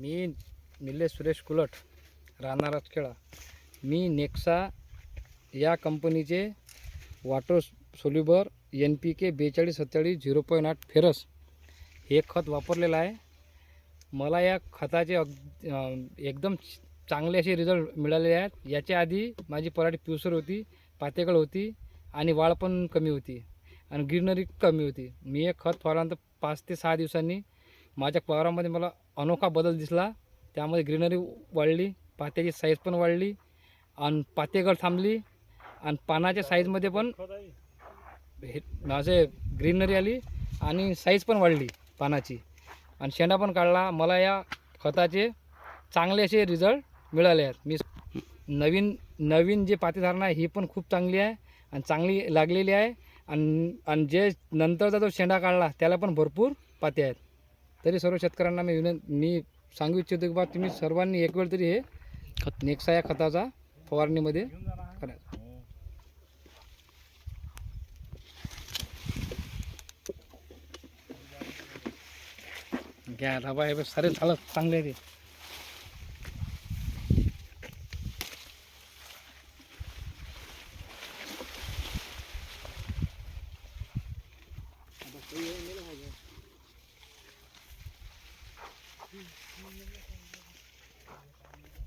मी निलेश सुरेश कुलट राहणार खेळा मी नेक्सा या कंपनीचे water soluble N P K बेचाळीस सत्तेचाळीस झिरो पॉईंट आठ फेरस हे खत वापरलेलं आहे. मला या खताचे अग एकदम चांगले असे रिझल्ट मिळालेले आहेत. याच्या आधी माझी पराठी पिवसर होती पातेगळ होती आणि वाळ पण कमी होती आणि ग्रीनरी कमी होती. मी हे खत फवारल्यानंतर पाच ते सहा दिवसांनी माझ्या फवारामध्ये मला अनोखा बदल दिसला. त्यामध्ये ग्रीनरी वाढली पात्याची साईज पण वाढली आणि पातेगड थांबली आणि पानाच्या साईजमध्ये पण हे असे ग्रीनरी आली आणि साईज पण वाढली पानाची. आणि शेंडा पण काढला. मला या खताचे चांगले असे रिझल्ट मिळाले आहेत. मी नवीन नवीन जे पातेधारणा आहे ही पण खूप चांगली आहे आणि चांगली लागलेली आहे. आणि आणि जे नंतरचा जो शेंडा काढला त्याला पण भरपूर पाते आहेत. तरी सर्व शेतकऱ्यांना मी विनंत मी सांगू इच्छितो की बा तुम्ही सर्वांनी एक वेळ तरी हे खत. नेक्सा या खताचा फवारणीमध्ये करायचा. घ्या धाबा हे सारे झालं चांगले ते Thank you.